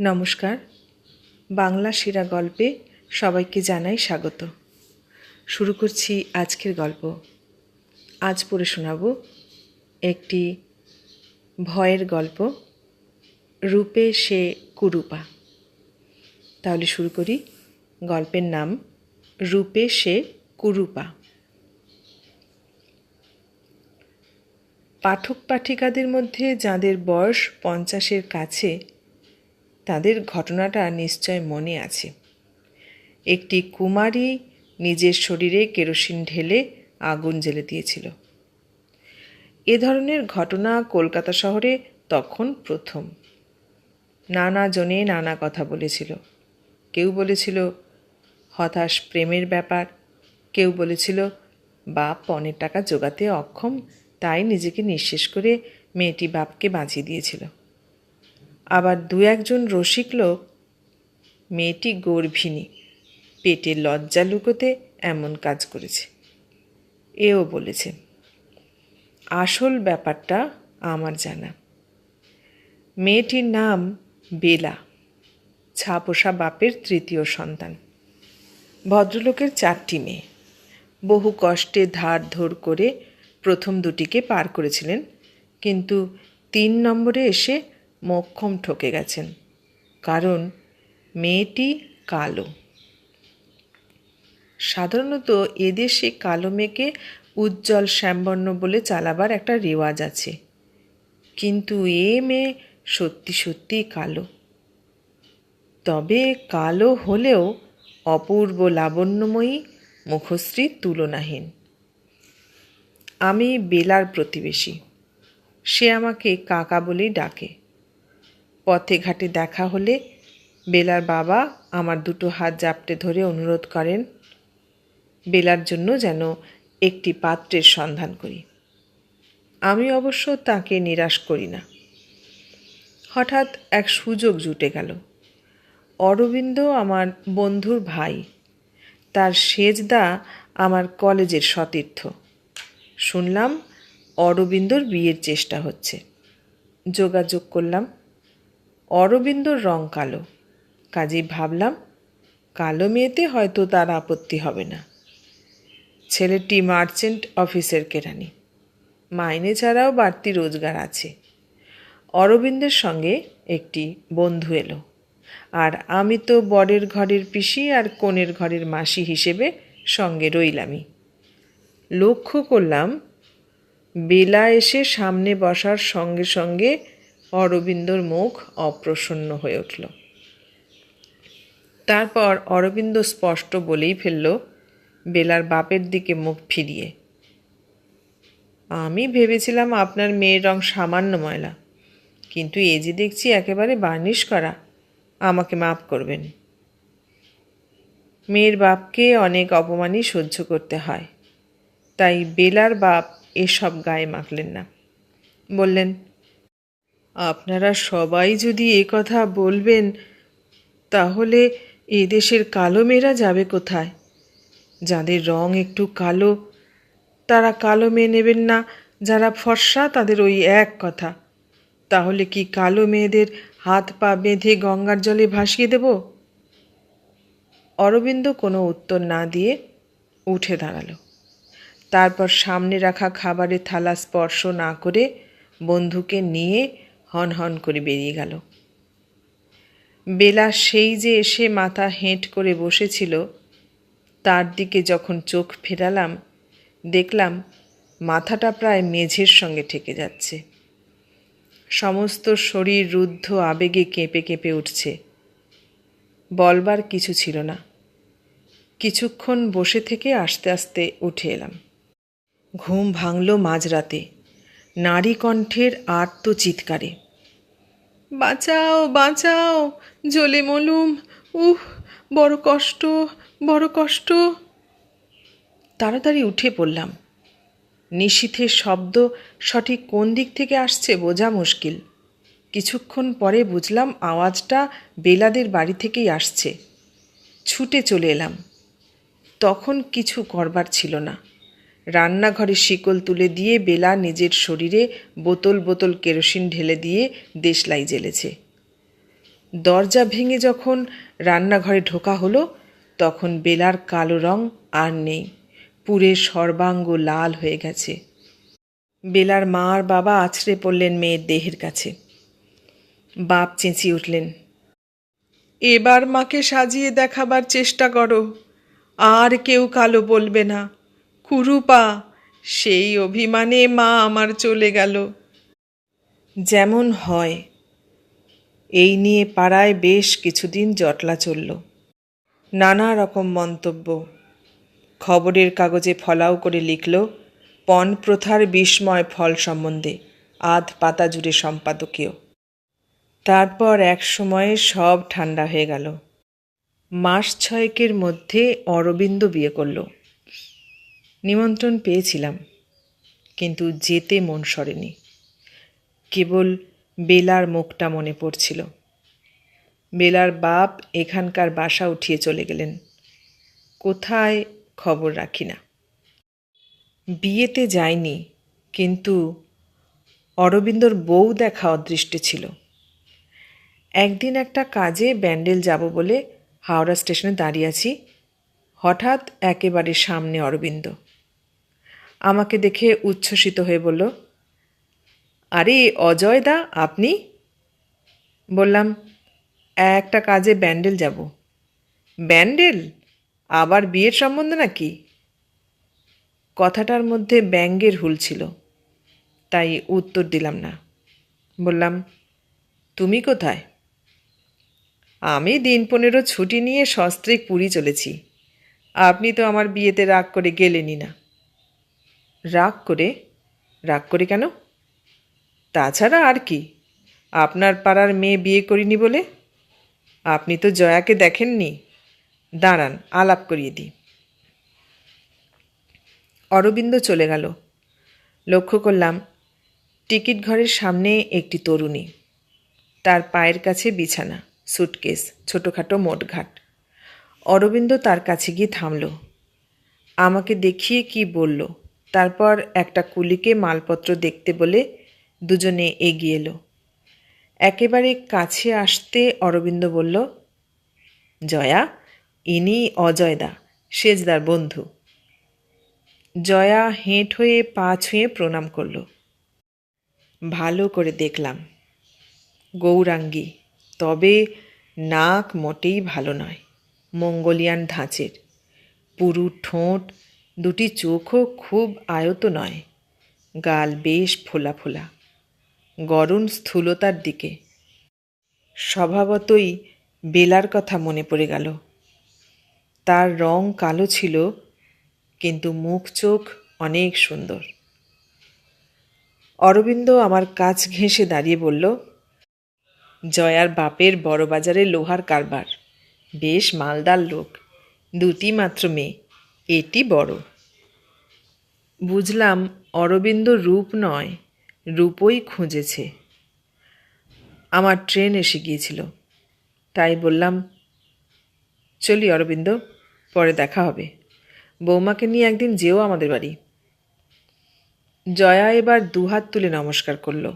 নমস্কার। বাংলা সেরা গল্পে সবাইকে জানাই স্বাগত। শুরু করছি আজকের গল্প। আজ পড়ে শোনাব একটি ভয়ের গল্প, রূপে সে কুরুপা। তাহলে শুরু করি। গল্পের নাম, রূপে সে কুরুপা। পাঠক পাঠিকাদের মধ্যে যাদের বয়স পঞ্চাশের কাছে তাদের ঘটনাটা নিশ্চয় মনে আছে। একটি কুমারী নিজের শরীরে কেরোসিন ঢেলে আগুন জ্বেলে দিয়েছিল। এ ধরনের ঘটনা কলকাতা শহরে তখন প্রথম। নানা জনে নানা কথা বলেছিল। কেউ বলেছিল, হতাশ প্রেমের ব্যাপার। কেউ বলেছিল, বাপ পণের টাকা জোগাতে অক্ষম, তাই নিজেকে নিঃশেষ করে মেয়েটি বাপকে বাঁচিয়ে দিয়েছিল। আবার দু একজন রসিক লোক, মেয়েটি গর্ভিণী, পেটে লজ্জা লুকোতে এমন কাজ করেছে। এও বলেছে, আসল ব্যাপারটা আমার জানা। মেয়েটির নাম বেলা, ছাপোষা বাপের তৃতীয় সন্তান। ভদ্রলোকের চারটি মেয়ে। বহু কষ্টে ধার ধর করে প্রথম দুটিকে পার করেছিলেন, কিন্তু তিন নম্বরে এসে মক্ষম ঠকে গেছেন। কারণ মেয়েটি কালো। সাধারণত এদেশে কালো মেয়েকে উজ্জ্বল শ্যামবর্ণ বলে চালাবার একটা রেওয়াজ আছে। কিন্তু এ মেয়ে সত্যি সত্যি কালো। তবে কালো হলেও অপূর্ব লাবণ্যময়ী, মুখশ্রী তুলনাহীন। আমি বেলার প্রতিবেশী। সে আমাকে কাকা বলেই ডাকে। পথে ঘাটে দেখা হলে বেলার বাবা আমার দুটো হাত জাপটে ধরে অনুরোধ করেন, বেলার জন্য যেন একটি পাত্রের সন্ধান করি। আমি অবশ্য তাকে নিরাশ করি না। হঠাৎ এক সুযোগ জুটে গেল। অরবিন্দ আমার বন্ধুর ভাই, তার সেজদা আমার কলেজের সতীর্থ। শুনলাম অরবিন্দর বিয়ের চেষ্টা হচ্ছে। যোগাযোগ করলাম। অরবিন্দর রং কালো। কাজেই ভাবলাম, কালো মেয়েতে হয়তো তার আপত্তি হবে না। ছেলেটি মার্চেন্ট অফিসের কেরানি। মাইনে ছাড়াও বাড়তি রোজগার আছে। অরবিন্দের সঙ্গে একটি বন্ধু এলো। আর আমি তো বরের ঘরের পিসি আর কনের ঘরের মাসি হিসেবে সঙ্গে রইলামই। লক্ষ্য করলাম, বেলা এসে সামনে বসার সঙ্গে সঙ্গে অরবিন্দর মুখ অপ্রসন্ন হয়ে উঠল। তারপর অরবিন্দ স্পষ্ট বলেই ফেলল, বেলার বাপের দিকে মুখ ফিরিয়ে। আমি ভেবেছিলাম আপনার মেয়ের রং সামান্য ময়লা, কিন্তু এ যে দেখছি একেবারে বার্নিশ করা, আমাকে মাফ করবেন। মেয়ের বাপকে অনেক অপমানই সহ্য করতে হয়, তাই বেলার বাপ এসব গায়ে মাখলেন না। বললেন আপনারা সবাই যদি এ কথা বলবেন, তাহলে এ দেশের কালো মেয়েরা যাবে কোথায়? যাদের রং একটু কালো, তারা কালো মেয়ে নেবেন না, যারা ফর্সা, তাদের ওই এক কথা। তাহলে কি কালো মেয়েদের হাত পা বেঁধে গঙ্গার জলে ভাসিয়ে দেব? অরবিন্দ কোনো উত্তর না দিয়ে উঠে দাঁড়াল। তারপর সামনে রাখা খাবারের থালা স্পর্শ না করে বন্ধুকে নিয়ে হন হন করে বেরিয়ে গেল। বেলা সেই যে এসে মাথা হেঁট করে বসেছিল, তার দিকে যখন চোখ ফেরালাম, দেখলাম মাথাটা প্রায় মেঝের সঙ্গে ঠেকে যাচ্ছে। সমস্ত শরীর রুদ্ধ আবেগে কেঁপে কেঁপে উঠছে। বলবার কিছু ছিল না। কিছুক্ষণ বসে থেকে আস্তে আস্তে উঠে এলাম। ঘুম ভাঙল মাঝরাতে। নারী কণ্ঠের আর্ত চিৎকারে বাঁচাও বাঁচাও জলে মলুম উহ বড় কষ্ট বড় কষ্ট। তাড়াতাড়ি উঠে পড়লাম। নিশীথের শব্দ সঠিক কোন দিক থেকে আসছে বোঝা মুশকিল। কিছুক্ষণ পরে বুঝলাম আওয়াজটা বেলাদের বাড়ি থেকেই আসছে। ছুটে চলে এলাম। তখন কিছু করবার ছিল না। রান্নাঘরে শিকল তুলে দিয়ে বেলা নিজের শরীরে বোতল বোতল কেরোসিন ঢেলে দিয়ে দেশলাই জ্বেলেছে দরজা ভেঙে যখন রান্নাঘরে ঢোকা হলো, তখন বেলার কালো রং আর নেই। পুরে সর্বাঙ্গ লাল হয়ে গেছে। বেলার মা আর বাবা আছড়ে পড়লেন মেয়ের দেহের কাছে। বাপ চেঁচিয়ে উঠলেন, এবার মাকে সাজিয়ে দেখাবার চেষ্টা করো। আর কেউ কালো বলবে না। কুরুপা, সেই অভিমানে মা আমার চলে গেল। যেমন হয়, এই নিয়ে পাড়ায় বেশ কিছুদিন জটলা চলল। নানা রকম মন্তব্য। খবরের কাগজে ফলাও করে লিখল, পণ প্রথার বিস্ময় ফল সম্বন্ধে, আধ পাতা জুড়ে সম্পাদকীয়। তারপর এক সময়ে সব ঠান্ডা হয়ে গেল। মাস ছয়েকের মধ্যে অরবিন্দ বিয়ে করল। নিমন্ত্রণ পেয়েছিলাম, কিন্তু যেতে মন সরেনি। কেবল বেলার মুখটা মনে পড়ছিল। বেলার বাপ এখানকার বাসা উঠিয়ে চলে গেলেন। কোথায় খবর রাখি না। বিয়েতে যায়নি কিন্তু অরবিন্দর বউ দেখা অদৃষ্টে ছিল। একদিন একটা কাজে ব্যান্ডেল যাব বলে হাওড়া স্টেশনে দাঁড়িয়ে আছি, হঠাৎ একেবারে সামনে অরবিন্দ। আমাকে দেখে উচ্ছ্বসিত হয়ে বলল, আরে অজয় দা, আপনি? বললাম, একটা কাজে ব্যান্ডেল যাব। ব্যান্ডেল? আবার বিয়ের সম্বন্ধে নাকি? কথাটার মধ্যে ব্যঙ্গের হুল ছিল, তাই উত্তর দিলাম না। বললাম, তুমি কোথায়? আমি দিন পনেরো ছুটি নিয়ে সস্ত্রিক পুরী চলেছি। আপনি তো আমার বিয়েতে রাগ করে গেলেনই না। রাগ করে রাগ করে কেন? তাছাড়া আর কি। আপনার পাড়ার মেয়ে বিয়ে করিনি বলে? আপনি তো জয়াকে দেখেননি। দাঁড়ান, আলাপ করিয়ে দিই। অরবিন্দ চলে গেল। লক্ষ্য করলাম, টিকিট ঘরের সামনে একটি তরুণী। তার পায়ের কাছে বিছানা, সুটকেস, ছোটোখাটো মোটঘাট। অরবিন্দ তার কাছে গিয়ে থামল। আমাকে দেখিয়ে কি বলল? তারপর একটা কুলিকে মালপত্র দেখতে বলে দুজনে এগিয়ে এলো। একেবারে কাছে আসতে অরবিন্দ বলল, জয়া, ইনি অজয়দা, সেজদার বন্ধু। জয়া হেঁট হয়ে পা ছুঁয়ে প্রণাম করল। ভালো করে দেখলাম। গৌরাঙ্গী, তবে নাক মোটেই ভালো নয়, মঙ্গোলিয়ান ধাঁচের। পুরু ঠোঁট দুটি চোখও খুব আয়ত নয়, গাল বেশ ফোলা ফোলা। গরম স্থূলতার দিকে। স্বভাবতই বেলার কথা মনে পড়ে গেল। তার রং কালো ছিল, কিন্তু মুখ চোখ অনেক সুন্দর। অরবিন্দ আমার কাছ ঘেঁষে দাঁড়িয়ে বলল, জয়ার বাপের বড় বাজারে লোহার কারবার। বেশ মালদার লোক, দুটি মাত্র মেয়ে। এটি বড়। বুঝলাম অরবিন্দ রূপ নয়, রূপই খুঁজেছে। আমার ট্রেন এসে গিয়েছিল, তাই বললাম, চলি অরবিন্দ, পরে দেখা হবে। বৌমাকে নিয়ে একদিন যেও আমাদের বাড়ি। জয়া এবার দুহাত তুলে নমস্কার করল।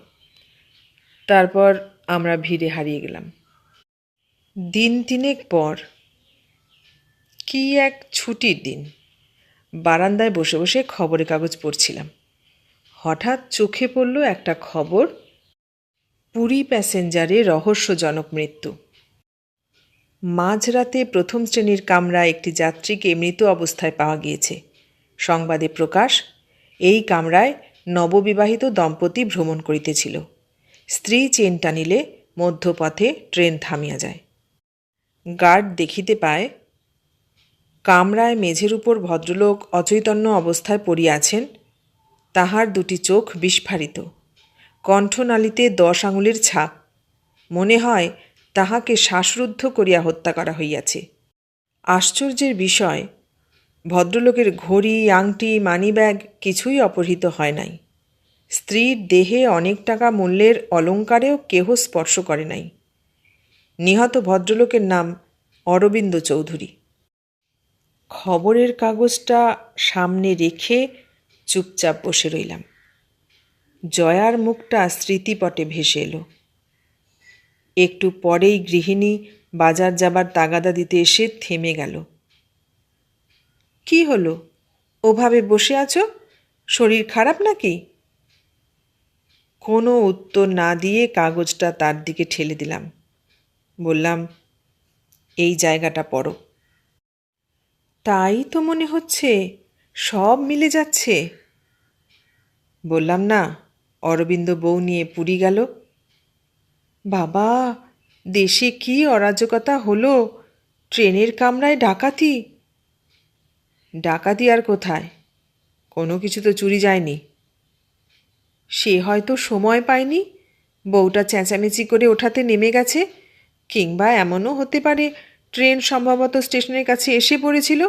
তারপর আমরা ভিড়ে হারিয়ে গেলাম। দিন তিনেক পর, কি এক ছুটির দিন। বারান্দায় বসে বসে খবরের কাগজ পড়ছিলাম। হঠাৎ চোখে পড়ল একটা খবর, পুরী প্যাসেঞ্জারে রহস্যজনক মৃত্যু। মাঝরাতে প্রথম শ্রেণির কামরা একটি যাত্রীকে মৃত অবস্থায় পাওয়া গিয়েছে। সংবাদে প্রকাশ, এই কামরায় নববিবাহিত দম্পতি ভ্রমণ করিতেছিল। স্ত্রী চেন টানিলে মধ্যপথে ট্রেন থামিয়া যায়। গার্ড দেখিতে পায় কামরায় মেঝের উপর ভদ্রলোক অচৈতন্য অবস্থায় পড়িয়াছেন, তাহার দুটি চোখ বিস্ফারিত। কণ্ঠনালীতে দশ আঙুলের ছাপ। মনে হয় তাহাকে শ্বাসরুদ্ধ করিয়া হত্যা করা হইয়াছে। আশ্চর্যের বিষয়, ভদ্রলোকের ঘড়ি, আংটি, মানিব্যাগ কিছুই অপহৃত হয় নাই। স্ত্রীর দেহে অনেক টাকা মূল্যের অলঙ্কারেও কেহ স্পর্শ করে নাই। নিহত ভদ্রলোকের নাম অরবিন্দ চৌধুরী। খবরের কাগজটা সামনে রেখে চুপচাপ বসে রইলাম। জয়ার মুখটা স্মৃতিপটে ভেসে এলো। একটু পরেই গৃহিণী বাজার যাবার তাগাদা দিতে এসে থেমে গেল। কি হলো? ওভাবে বসে আছো? শরীর খারাপ নাকি? কোনো উত্তর না দিয়ে কাগজটা তার দিকে ঠেলে দিলাম। বললাম, এই জায়গাটা পড়ো তাই তো মনে হচ্ছে সব মিলে যাচ্ছে। বললাম, না, অরবিন্দ বউ নিয়ে পুরী গেল। বাবা, দেশে কি অরাজকতা হলো? ট্রেনের কামরায় ডাকাতি? ডাকাতি আর কোথায়? কোনো কিছু তো চুরি যায়নি। সে হয়তো সময় পায়নি। বউটা চেঁচামেচি করে ওঠাতে নেমে গেছে, কিংবা এমনও হতে পারে ট্রেন সম্ভবত স্টেশনের কাছে এসে পড়েছিল?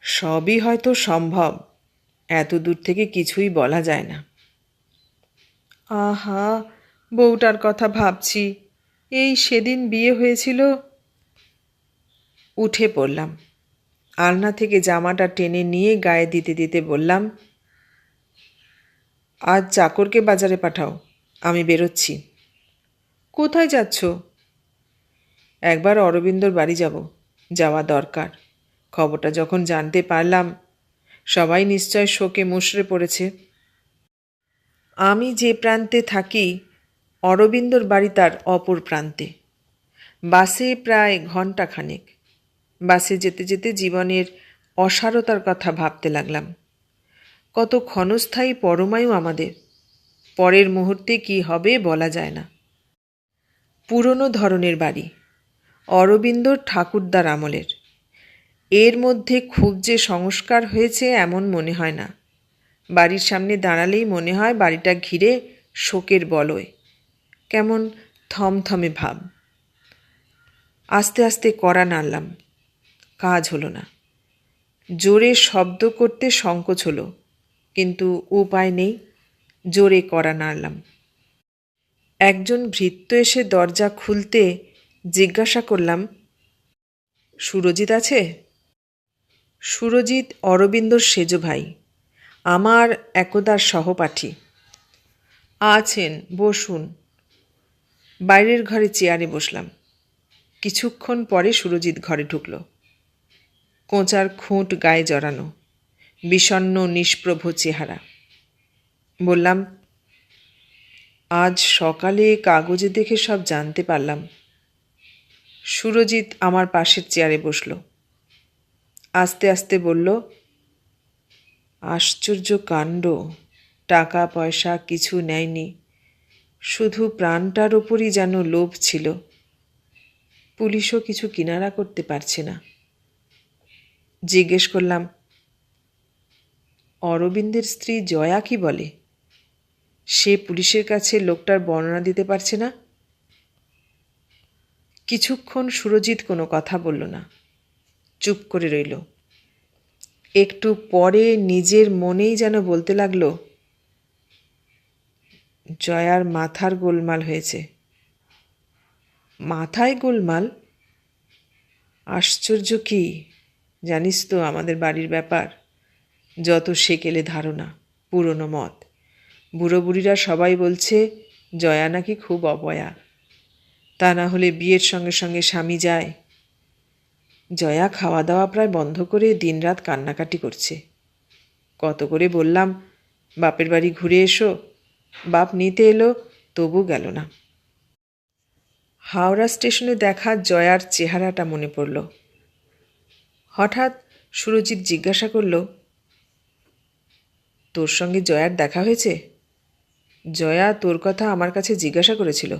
সবই হয়তো সম্ভব। এত দূর থেকে কিছুই বলা যায় না। আহা, বউটার কথা ভাবছি। এই সেদিন বিয়ে হয়েছিল? উঠে পড়লাম। আলনা থেকে জামাটা টেনে নিয়ে গায়ে দিতে দিতে বললাম, আজ চাকরকে বাজারে পাঠাও, আমি বেরোচ্ছি। কোথায় যাচ্ছ? একবার অরবিন্দর বাড়ি যাব, যাওয়া দরকার। খবরটা যখন জানতে পারলাম, সবাই নিশ্চয় শোকে মুশড়ে পড়েছে। আমি যে প্রান্তে থাকি, অরবিন্দর বাড়ি তার অপর প্রান্তে। বাসে প্রায় ঘণ্টা খানেক বাসে যেতে যেতে জীবনের অসারতার কথা ভাবতে লাগলাম। কত ক্ষণস্থায়ী পরমায়ু আমাদের। পরের মুহূর্তে কি হবে বলা যায় না। পুরনো ধরনের বাড়ি। অরবিন্দর ঠাকুরদার আমলের। এর মধ্যে খুব যে সংস্কার হয়েছে এমন মনে হয় না। বাড়ির সামনে দাঁড়ালেই মনে হয় বাড়িটা ঘিরে শোকের বলয়। কেমন থমথমে ভাব। আস্তে আস্তে করা নাড়লাম। কাজ হলো না। জোরে শব্দ করতে সংকোচ হলো, কিন্তু উপায় নেই। জোরে করা নাড়লাম। একজন ভৃত্য এসে দরজা খুলতে জিজ্ঞাসা করলাম, সুরজিৎ আছে? সুরজিৎ অরবিন্দর সেজ ভাই, আমার একদার সহপাঠী। আছেন, বসুন। বাইরের ঘরে চেয়ারে বসলাম। কিছুক্ষণ পরে সুরজিৎ ঘরে ঢুকল। কোঁচার খুঁট গায়ে জড়ানো বিষণ্ন নিষ্প্রভ চেহারা। বললাম, আজ সকালে কাগজে দেখে সব জানতে পারলাম। সুরজিৎ আমার পাশের চেয়ারে বসল। আস্তে আস্তে বলল, আশ্চর্য কাণ্ড। টাকা, পয়সা কিছু নেয়নি। শুধু প্রাণটার ওপরই যেন লোভ ছিল। পুলিশও কিছু কিনারা করতে পারছে না। জিজ্ঞেস করলাম, অরবিন্দের স্ত্রী জয়া কি বলে? সে পুলিশের কাছে লোকটার বর্ণনা দিতে পারছে না? কিছুক্ষণ সুরজিৎ কোনো কথা বলল না। চুপ করে রইল। একটু পরে নিজের মনেই যেন বলতে লাগল, জয়ার মাথার গোলমাল হয়েছে। মাথায় গোলমাল? আশ্চর্য কি? জানিস তো আমাদের বাড়ির ব্যাপার। যত সেকেলে ধারণা, পুরনো মত। বুড়ো বুড়িরা সবাই বলছে, জয়া নাকি খুব অপয়া তা না হলে বিয়ের সঙ্গে সঙ্গে স্বামী যায়। জয়া খাওয়া দাওয়া প্রায় বন্ধ করে দিনরাত কান্নাকাটি করছে। কত করে বললাম, বাপের বাড়ি ঘুরে এসো, বাপ নিতে এলো, তবু গেল না। হাওড়া স্টেশনে দেখা জয়ার চেহারাটা মনে পড়ল। হঠাৎ সুরজিৎ জিজ্ঞাসা করল, তোর সঙ্গে জয়ার দেখা হয়েছে? জয়া তোর কথা আমার কাছে জিজ্ঞাসা করেছিল।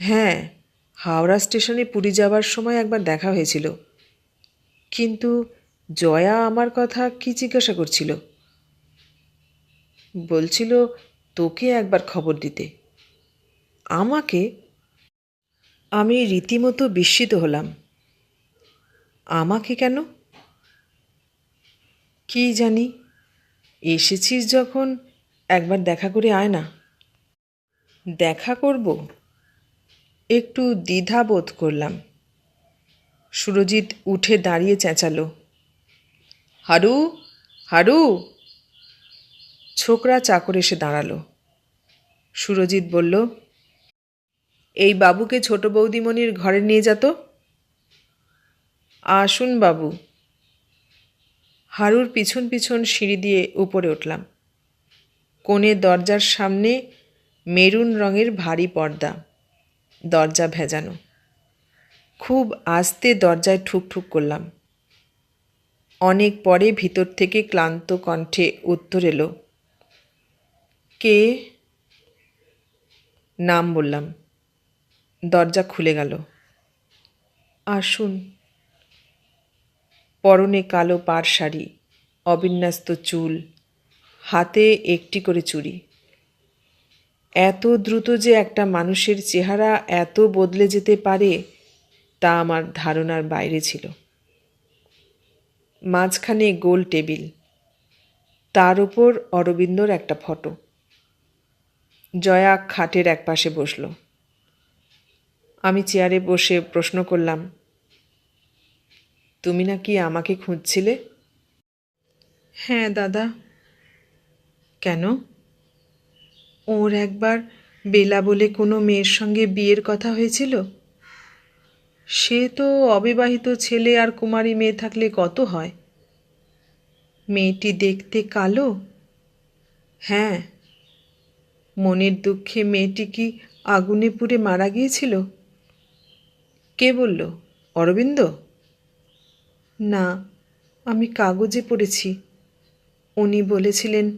হ্যাঁ হাওড়া স্টেশনে পুরী যাবার সময় একবার দেখা হয়েছিল। কিন্তু জয়া আমার কথা কি জিজ্ঞাসা করছিল? বলছিল, তোকে একবার খবর দিতে। আমাকে? আমি রীতিমতো বিস্মিত হলাম। আমাকে কেন? কি জানি, এসেছিস যখন, একবার দেখা করে আয় না। দেখা করব? একটু দ্বিধা বোধ করলাম। সুরজিৎ উঠে দাঁড়িয়ে চেঁচালো। হারু হারু। ছোকরা চাকর এসে দাঁড়াল। সুরজিৎ বলল, এই বাবুকে ছোট বৌদিমণির ঘরে নিয়ে যেত আসুন বাবু। হারুর পিছন পিছন সিঁড়ি দিয়ে উপরে উঠলাম। কোণে দরজার সামনে মেরুন রঙের ভারী পর্দা। দরজা ভেজানো। খুব আস্তে দরজায় ঠুক ঠুক করলাম। অনেক পরে ভিতর থেকে ক্লান্ত কণ্ঠে উত্তর এলো, কে? নাম বললাম। দরজা খুলে গেল। আসুন। পরনে কালো পাড় শাড়ি, অবিন্যস্ত চুল, হাতে একটি করে চুড়ি। এত দ্রুত যে একটা মানুষের চেহারা এত বদলে যেতে পারে তা আমার ধারণার বাইরে ছিল। মাঝখানে গোল টেবিল তার ওপর অরবিন্দর একটা ফটো। জয়া খাটের একপাশে বসল। আমি চেয়ারে বসে প্রশ্ন করলাম তুমি নাকি আমাকে খুঁজছিলে? হ্যাঁ দাদা। কেন? ওর একবার বেলা বলে কোনো মেয়ের সঙ্গে বিয়ের কথা হয়েছিল? সে তো অবিবাহিত ছেলে আর কুমারী মেয়ে থাকলে কত হয়? মেয়েটি দেখতে কালো? হ্যাঁ। মনের দুঃখে মেয়েটি কি আগুনে পুড়ে মারা গিয়েছিল? কে বলল, অরবিন্দ? না, আমি কাগজে পড়েছি। উনি বলেছিলেন,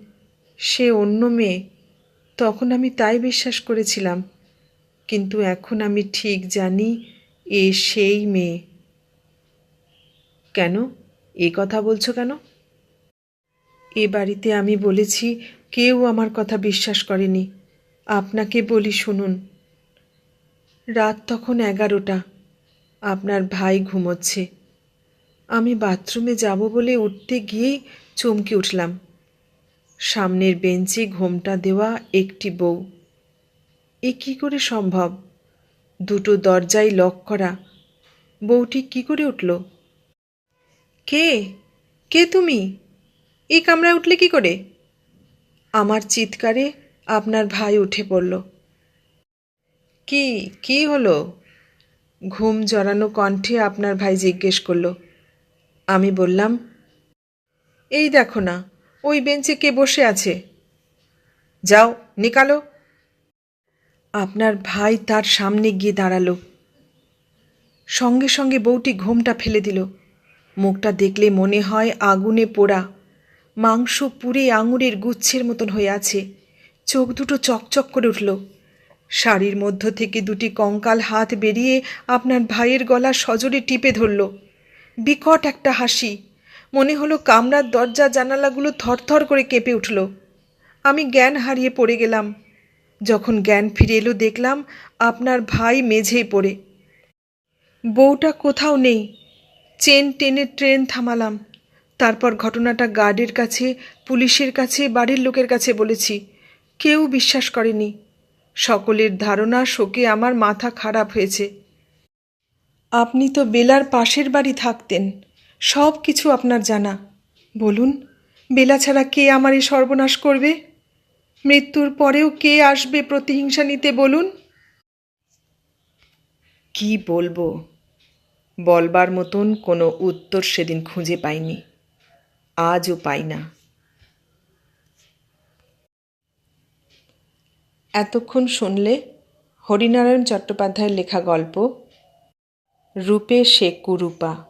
সে অন্য মেয়ে। তখন আমি তাই বিশ্বাস করেছিলাম। কিন্তু এখন আমি ঠিক জানি এ সেই মেয়ে। কেন? এ কথা বলছো কেন? এ বাড়িতে আমি বলেছি, কেউ আমার কথা বিশ্বাস করেনি। আপনাকে বলি শুনুন। রাত তখন এগারোটা। আপনার ভাই ঘুমোচ্ছে। আমি বাথরুমে যাব বলে উঠতে গিয়েই চমকে উঠলাম। সামনের বেঞ্চে ঘোমটা দেওয়া একটি বউ। এ কী করে সম্ভব? দুটো দরজায় লক করা। বউটি কি করে উঠল? কে? কে তুমি? এই কামরায় উঠলে কি করে? আমার চিৎকারে আপনার ভাই উঠে পড়ল। কি কি হলো? ঘুম জড়ানো কণ্ঠে আপনার ভাই জিজ্ঞেস করল। আমি বললাম, এই দেখো না ওই বেঞ্চে কে বসে আছে? যাও, নিকালো। আপনার ভাই তার সামনে গিয়ে দাঁড়াল। সঙ্গে সঙ্গে বউটি ঘোমটা ফেলে দিল। মুখটা দেখলে মনে হয় আগুনে পোড়া। মাংস পুড়ে আঙুরের গুচ্ছের মতন হয়ে আছে। চোখ দুটো চকচক করে উঠল। শাড়ির মধ্য থেকে দুটি কঙ্কাল হাত বেরিয়ে আপনার ভাইয়ের গলা সজোরে টিপে ধরল। বিকট একটা হাসি। মনে হলো কামরার দরজা জানালাগুলো থরথর করে কেঁপে উঠল। আমি জ্ঞান হারিয়ে পড়ে গেলাম। যখন জ্ঞান ফিরে এলো, দেখলাম আপনার ভাই মেঝেই পড়ে। বউটা কোথাও নেই। চেন টেনে ট্রেন থামালাম। তারপর ঘটনাটা গার্ডের কাছে, পুলিশের কাছে, বাড়ির লোকের কাছে বলেছি। কেউ বিশ্বাস করেনি। সকলের ধারণা, শোকে আমার মাথা খারাপ হয়েছে। আপনি তো বেলার পাশের বাড়ি থাকতেন। সব কিছু আপনার জানা। বলুন, বেলা ছাড়া কে আমার এই সর্বনাশ করবে? মৃত্যুর পরেও কে আসবে প্রতিহিংসা নিতে বলুন? কি বলব? বলবার মতন কোনো উত্তর সেদিন খুঁজে পাইনি। আজও পাই না। এতক্ষণ শুনলে হরিনারায়ণ চট্টোপাধ্যায়ের লেখা গল্প, রূপে সে কুরূপা।